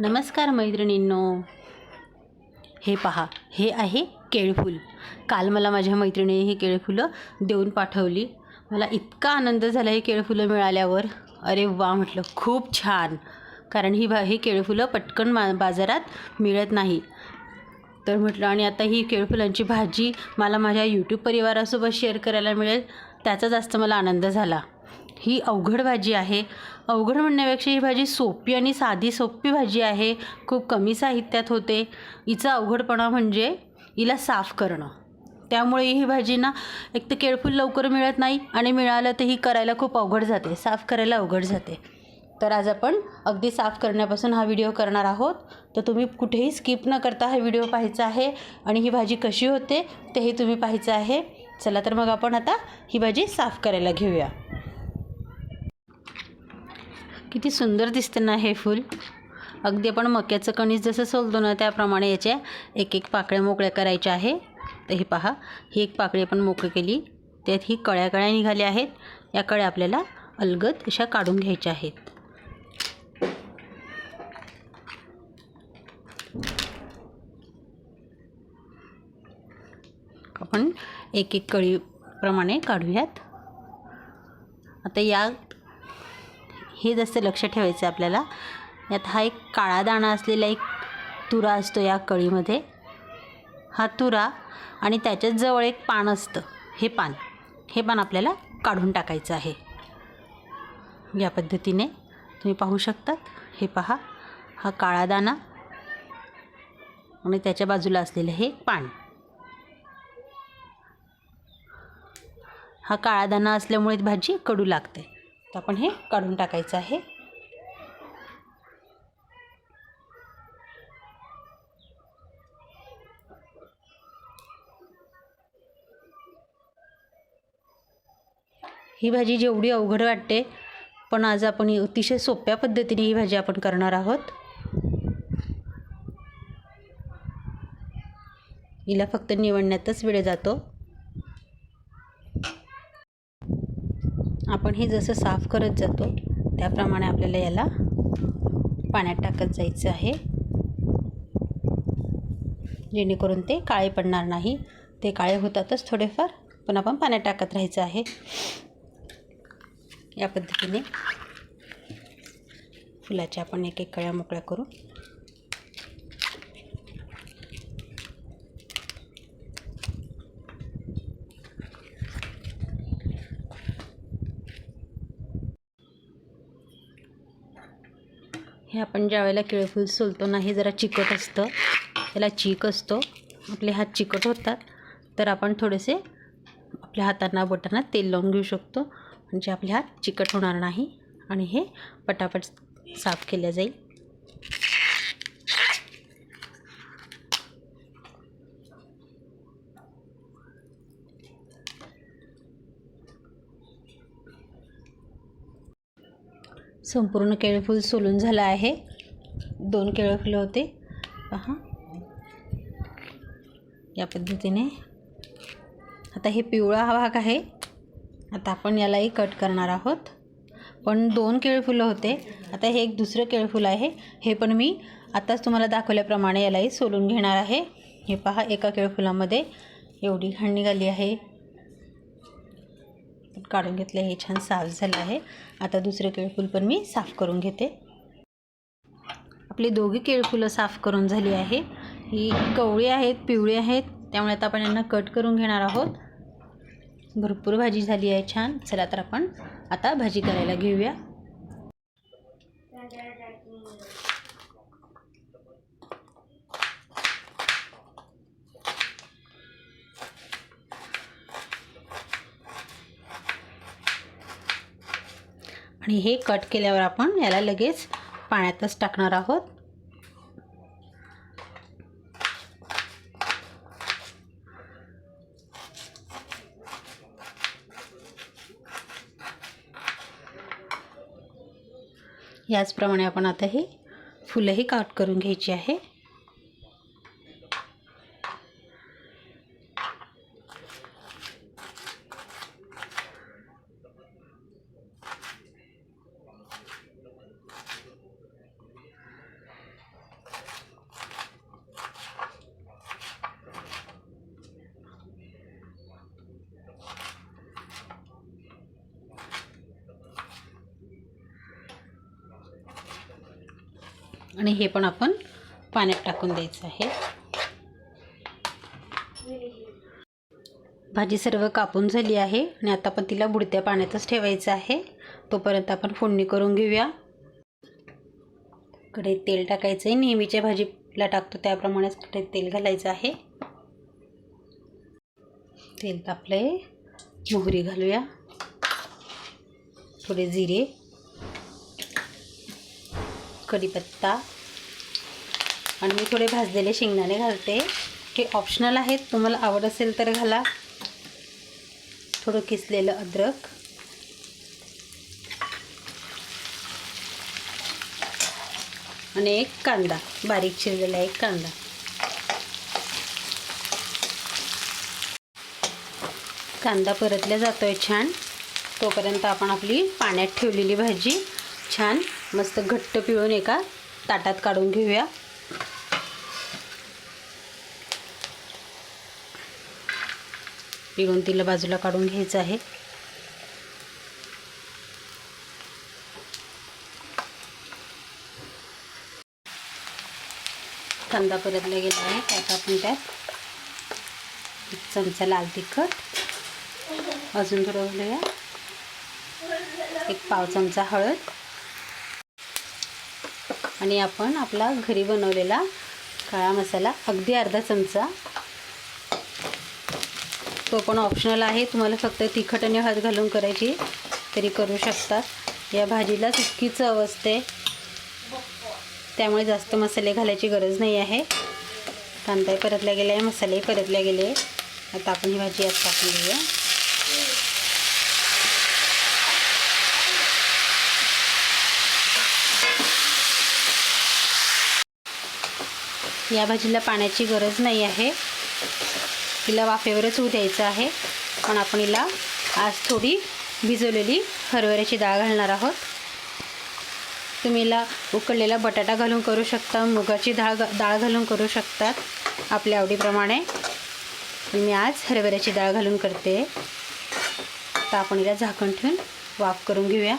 नमस्कार मैत्रिणींनो. हे पहा हे आहे केळफूल. काल मला माझ्या मैत्रिणीने ही केळफुलं देऊन पाठवली. मला इतका आनंद झाला ही केळफुलं मिळाल्यावर. अरे वा म्हटलं खूप छान. कारण ही भा ही केळफुलं पटकन मा बाजारात मिळत नाही. तर म्हटलं आणि आता ही केळफुलांची भाजी मला माझ्या यूट्यूब परिवारासोबत शेअर करायला मिळेल. त्याचा जास्त मला आनंद झाला. ही अवघड भाजी आहे. अवघड म्हणण्यापेक्षा ही भाजी सोपी आणि साधी सोपी भाजी आहे. खूप कमी साहित्यात होते. हिचा अवघडपणा म्हणजे हिला साफ करणं. त्यामुळे ही भाजी ना एक तर केळफूल लवकर मिळत नाही आणि मिळालं तर ही करायला खूप अवघड जाते. साफ करायला अवघड जाते. तर आज आपण अगदी साफ करण्यापासून हा व्हिडिओ करणार आहोत. तर तुम्ही कुठेही स्किप न करता हा व्हिडिओ पाहायचा आहे आणि ही भाजी कशी होते तेही तुम्ही पाहायचं आहे. चला तर मग आपण आता ही भाजी साफ करायला घेऊया. किती सुंदर दिसते ना हे फूल. अगदी आपण मक्याचं कणीस जसं सोलतो ना त्याप्रमाणे याच्या एक एक पाकळ्या मोकळ्या करायच्या आहे. तर हे पहा ही एक पाकळी आपण मोकळी केली. त्यात ही कळ्या कळ्या निघाल्या आहेत. या कळ्या आपल्याला अलगद अशा काढून घ्यायच्या आहेत. आपण एक एक कळीप्रमाणे काढूयात. आता या हे जास्त लक्ष ठेवायचं आहे आपल्याला. यात हा एक काळा दाणा असलेला एक तुरा असतो या कळीमध्ये. हा तुरा आणि त्याच्याच जवळ एक पान असतं. हे पान. हे पान आपल्याला काढून टाकायचं आहे. या पद्धतीने तुम्ही पाहू शकतात. हे पहा. हा काळा दाणा आणि त्याच्या बाजूला असलेलं हे पान. हा काळा दाणा असल्यामुळे भाजी कडू लागते. तर आपण हे काढून टाकायचं आहे. ही भाजी जेवढी अवघड वाटते पण आज आपण अतिशय सोप्या पद्धतीने ही भाजी आपण करणार आहोत. हिला फक्त निवडण्यातच वेळ जातो. आपण हे जसं साफ करत जातो त्याप्रमाणे आपल्याला याला पाण्यात टाकत जायचं आहे. जेणेकरून ते काळे पडणार नाही. ते काळे होतातच थोडेफार पण आपण पाण्यात टाकत राहायचं आहे. या पद्धतीने फुलाच्या आपण एक एक कळ्या मोकळ्या करू हे आपण ज्या वेळेला केळफूल सोलतो ना हे जरा चिकट असतं. त्याला चीक असतो. आपले हात चिकट होतात. तर आपण थोडेसे आपल्या हातांना बोटांना तेल लावून घेऊ शकतो. म्हणजे आपले हात चिकट होणार नाही. आणि हे पटापट साफ केले जाईल. संपूर्ण केळफूल सोलून झालं आहे. दोन केळफुलं होते. पहा. या पद्धतीने. आता हे पिवळा हा भाग आहे. आता आपण यालाही कट करणार आहोत. पण दोन केळफुलं होते. आता हे एक दुसरं केळफुल आहे. हे पण मी आताच तुम्हाला दाखवल्याप्रमाणे यालाही सोलून घेणार आहे. हे पहा एका केळफुलामध्ये एवढी घाण निघाली आहे. काढून घेतले हे छान साफ झालं आहे. आता दुसरं केळफूल पण मी साफ करून घेते. आपली दोघी केळफुलं साफ करून झाली आहे. ही कवळी आहेत पिवळी आहेत त्यामुळे आता आपण यांना कट करून घेणार आहोत. भरपूर भाजी झाली आहे छान. चला तर आपण आता भाजी करायला घेऊया. आणि हे कट केल्यावर आपण याला लगेच पाण्यातच टाकणार आहोत. याचप्रमाणे आपण आता हे फुलंही काट करून घ्यायची आहे. आणि हे पण आपण पाण्यात टाकून द्यायचं आहे. भाजी सर्व कापून झाली आहे आणि आता आपण तिला बुडत्या पाण्यातच ठेवायचं आहे. तोपर्यंत आपण फोडणी करून घेऊया. कडे तेल टाकायचं आहे नेहमीच्या भाजीला टाकतो त्याप्रमाणेच कडे तेल घालायचं आहे. तेल तापलं आहे मोहरी घालूया. थोडे जिरे. कढीपत्ता. आणि मी थोडे भाजलेले शेंगदाणे घालते. हे ऑप्शनल आहेत. तुम्हाला आवड असेल तर घाला. थोडं किसलेलं अद्रक. आणि एक कांदा. बारीक चिरलेला एक कांदा. कांदा परतल्या जातोय छान. तोपर्यंत आपण आपली पाण्यात ठेवलेली भाजी छान मस्त घट्ट पिळून एका ताटात काढून घेऊया. पिळून तिला बाजूला काढून घ्यायचं आहे. कांदा परतला गेला आहे त्यात आपण त्यात एक चमचा लाल तिखट अजून थोडं घालूया एक पाव चमचा हळद. आणि आपण आपला घरी बनवलेला काळा मसाला अगदी अर्धा चमचा. तो पण ऑप्शनल आहे. तुम्हाला फक्त तिखट आणि हळद घालून करायची तरी करू शकतात. या भाजीला इतकी चव असते. त्यामुळे जास्त मसाले घालायची गरज नाही आहे. कांदाही परतल्या गेला आहे मसालेही परतल्या गेले. आता आपण ही भाजी यात टाकून घेऊया. या भाजीला पाण्याची गरज नाही आहे. तिला वाफेवरच होऊ द्यायचं आहे. पण आपण हिला आज थोडी भिजवलेली हरभऱ्याची डाळ घालणार आहोत. तुम्ही हिला उकडलेला बटाटा घालून करू शकता मुगाची डाळ डाळ घालून करू शकतात आपल्या आवडीप्रमाणे. मी आज हरभऱ्याची डाळ घालून करते. तर आपण हिला झाकण ठेवून वाफ करून घेऊया.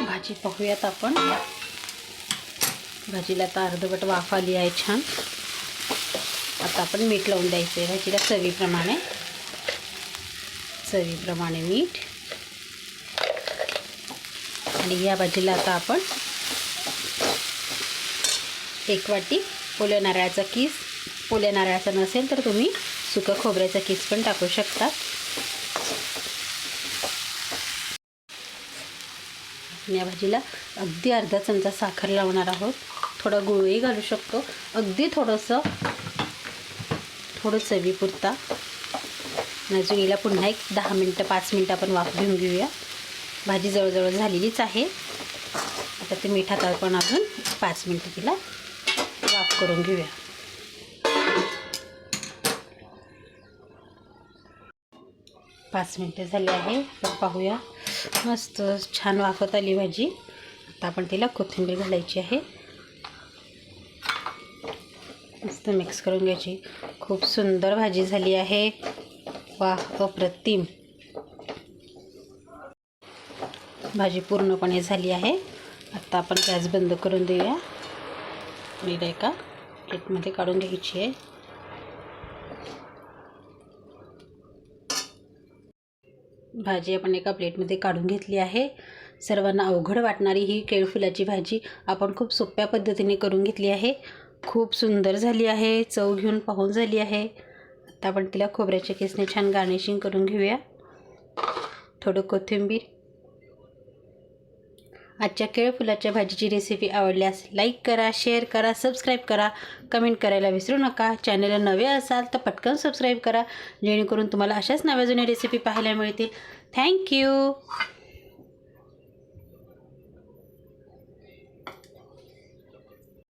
भाजी पाहूयात आपण. भाजीला आता अर्धवट वाफ आली आहे छान. आता आपण मीठ लावून द्यायचं आहे भाजीला चवीप्रमाणे. चवीप्रमाणे मीठ. आणि या भाजीला आता आपण एक वाटी ओल्या नारळाचा किस. ओल्या नारळाचा नसेल तर तुम्ही सुकं खोबऱ्याचा किस पण टाकू शकता या भाजीला अगदी अर्धा चमचा साखर लावणार आहोत. थोडा गुळही घालू शकतो. अगदी थोडंसं थोडं चवीपुरता. अजून पुन्हा एक दहा मिनटं पाच मिनटं आपण वाफ घेऊन घेऊया. भाजी जवळजवळ झालेलीच आहे. आता ते मिठात आपण अजून पाच मिनटं तिला वाफ करून घेऊया. पाच मिनटं झाली आहे. तर पाहूया. मस्त छान वाफत आली भाजी. आता आपण तिला कोथिंबीर घालायची आहे. मस्त मिक्स करून घ्यायची. खूप सुंदर भाजी झाली आहे. वा अप्रतिम. भाजी पूर्णपणे झाली आहे. आता आपण गॅस बंद करून देऊया. मी एका प्लेटमध्ये काढून घ्यायची आहे. भाजी आपण एका प्लेटमध्ये काढून घेतली आहे. सर्वांना अवघड वाटणारी ही केळफुलाची भाजी आपण खूप सोप्या पद्धतीने करून घेतली आहे. खूप सुंदर झाली आहे चव घेऊन पाहून झाली आहे. आता आपण तिला खोबऱ्याच्या केसने छान गार्निशिंग करून घेऊया. थोडं कोथिंबीर. आजच्या केळफुलाच्या भाजीची रेसिपी आवडल्यास लाईक करा शेअर करा सबस्क्राईब करा. कमेंट करायला विसरू नका. चॅनलला नवे असाल तर पटकन सबस्क्राईब करा. जेणेकरून तुम्हाला अशाच नव्या जुन्या रेसिपी पाहायला मिळतील. Thank you.